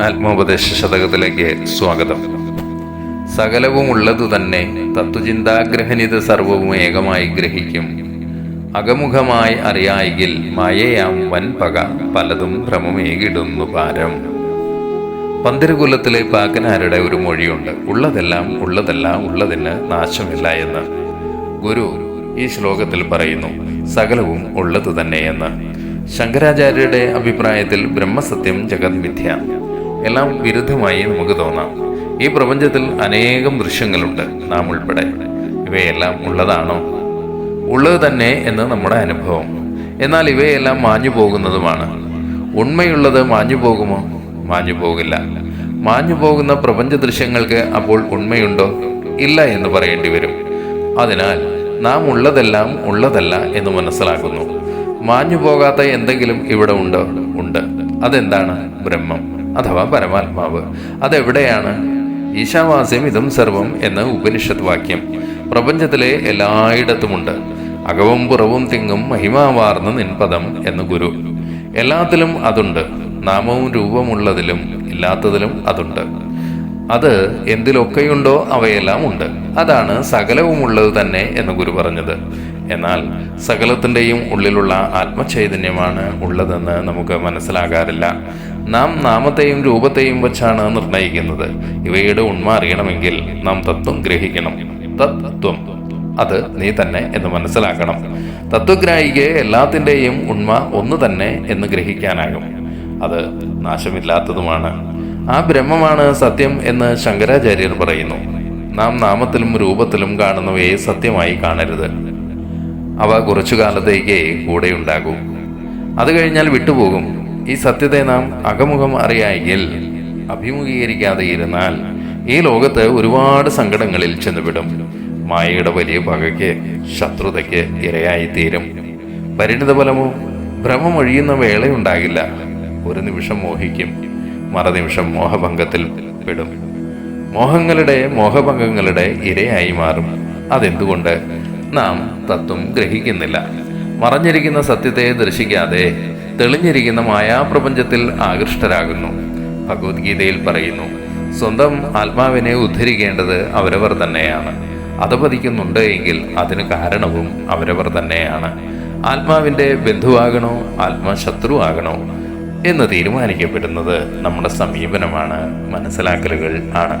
ആത്മോപദേശ ശതകത്തിലേക്ക് സ്വാഗതം. സകലവും ഉള്ളതു തന്നെ തത്വചിന്താഗ്രഹനിത സർവവും ഏകമായി ഗ്രഹിക്കും. അകമുഖമായി അറിയായെങ്കിൽ മായയാം വൻപക പലതും ഭ്രമമേകിടുന്നു പാരം പന്തിരുകുലത്തിലെ പാക്കനാരുടെ ഒരു മൊഴിയുണ്ട്. ഉള്ളതെല്ലാം ഉള്ളതെല്ലാം ഉള്ളതിന് നാശമില്ല എന്ന്. ഗുരു ഈ ശ്ലോകത്തിൽ പറയുന്നു സകലവും ഉള്ളത് തന്നെയെന്ന് ശങ്കരാചാര്യരുടെ അഭിപ്രായത്തിൽ ബ്രഹ്മസത്യം ജഗത് മിഥ്യ. എല്ലാം വിരുദ്ധമായി നമുക്ക് തോന്നാം. ഈ പ്രപഞ്ചത്തിൽ അനേകം ദൃശ്യങ്ങളുണ്ട് നാം ഉൾപ്പെടെ. ഇവയെല്ലാം ഉള്ളതാണോ? ഉള്ളത് തന്നെ എന്ന് നമ്മുടെ അനുഭവം. എന്നാൽ ഇവയെല്ലാം മാഞ്ഞു പോകുന്നതുമാണ്. ഉണ്മയുള്ളത് മാഞ്ഞു പോകുമോ? മാഞ്ഞു പോകില്ല. മാഞ്ഞു പോകുന്ന പ്രപഞ്ച ദൃശ്യങ്ങൾക്ക് അപ്പോൾ ഉണ്മയുണ്ടോ? ഇല്ല എന്ന് പറയേണ്ടി വരും. അതിനാൽ നാം ഉള്ളതെല്ലാം ഉള്ളതല്ല എന്ന് മനസ്സിലാക്കുന്നു. മാഞ്ഞു പോകാത്ത എന്തെങ്കിലും ഇവിടെ ഉണ്ടോ? ഉണ്ട്. അതെന്താണ് ബ്രഹ്മം? അഥവാ പരമാത്മാവ്. അതെവിടെയാണ്? ഈശാവാസ്യം ഇതും സർവം എന്ന ഉപനിഷത്ത് വാക്യം. പ്രപഞ്ചത്തിലെ എല്ലായിടത്തുമുണ്ട്. അകവും പുറവും തിങ്ങും മഹിമാവാർന്ന നിൻപദം എന്ന് ഗുരു. എല്ലാത്തിലും അതുണ്ട്. നാമവും രൂപമുള്ളതിലും ഇല്ലാത്തതിലും അതുണ്ട്. അത് എന്തിലൊക്കെയുണ്ടോ അവയെല്ലാം ഉണ്ട് അതാണ് സകലവുമുള്ളത് തന്നെ എന്ന് ഗുരു പറഞ്ഞത്. എന്നാൽ സകലത്തിന്റെയും ഉള്ളിലുള്ള ആത്മചൈതന്യമാണ് ഉള്ളതെന്ന് നമുക്ക് മനസ്സിലാകാറില്ല. നാം നാമത്തെയും രൂപത്തെയും വച്ചാണ് നിർണയിക്കുന്നത്. ഇവയുടെ ഉണ്മ അറിയണമെങ്കിൽ നാം തത്വം ഗ്രഹിക്കണം. തത്വം. അത് നീ തന്നെ എന്ന് മനസ്സിലാക്കണം. തത്വഗ്രാഹിക്ക് എല്ലാത്തിന്റെയും ഉണ്മ ഒന്ന് തന്നെ എന്ന് ഗ്രഹിക്കാനാകും. അത് നാശമില്ലാത്തതുമാണ്. ആ ബ്രഹ്മമാണ് സത്യം എന്ന് ശങ്കരാചാര്യർ പറയുന്നു. നാം നാമത്തിലും രൂപത്തിലും കാണുന്നവയെ സത്യമായി കാണരുത്. അവ കുറച്ചു കാലത്തേക്ക് കൂടെയുണ്ടാകും. അത് കഴിഞ്ഞാൽ വിട്ടുപോകും. ഈ സത്യത്തെ നാം അകമുഖം അറിയായെങ്കിൽ അഭിമുഖീകരിക്കാതെ ഇരുന്നാൽ ഈ ലോകത്ത് ഒരുപാട് സങ്കടങ്ങളിൽ ചെന്നുവിടും. മായയുടെ വലിയ പകയ്ക്ക് ശത്രുതയ്ക്ക് ഇരയായിത്തീരും. പരിണിതഫലമോ ഭ്രമമൊഴിയുന്ന വേളയുണ്ടാകില്ല. ഒരു നിമിഷം മോഹിക്കും മറുനിമിഷം മോഹഭംഗത്തിൽ പെടും. മോഹങ്ങളുടെ മോഹഭംഗങ്ങളുടെ ഇരയായി മാറും. അതെന്തുകൊണ്ട് നാം തത്വം ഗ്രഹിക്കുന്നില്ല? മറഞ്ഞിരിക്കുന്ന സത്യത്തെ ദർശിക്കാതെ തെളിഞ്ഞിരിക്കുന്ന മായാപ്രപഞ്ചത്തിൽ ആകൃഷ്ടരാകുന്നു. ഭഗവത്ഗീതയിൽ പറയുന്നു സ്വന്തം ആത്മാവിനെ ഉദ്ധരിക്കേണ്ടത് അവരവർ തന്നെയാണ്. അധപതിക്കുന്നുണ്ട് എങ്കിൽ അതിന് കാരണവും അവരവർ തന്നെയാണ്. ആത്മാവിന്റെ ബന്ധുവാകണോ ആത്മശത്രു ആകണോ എന്ന് തീരുമാനിക്കപ്പെടുന്നത് നമ്മുടെ സമീപനമാണ് മനസ്സിലാക്കലുകൾ ആണ്.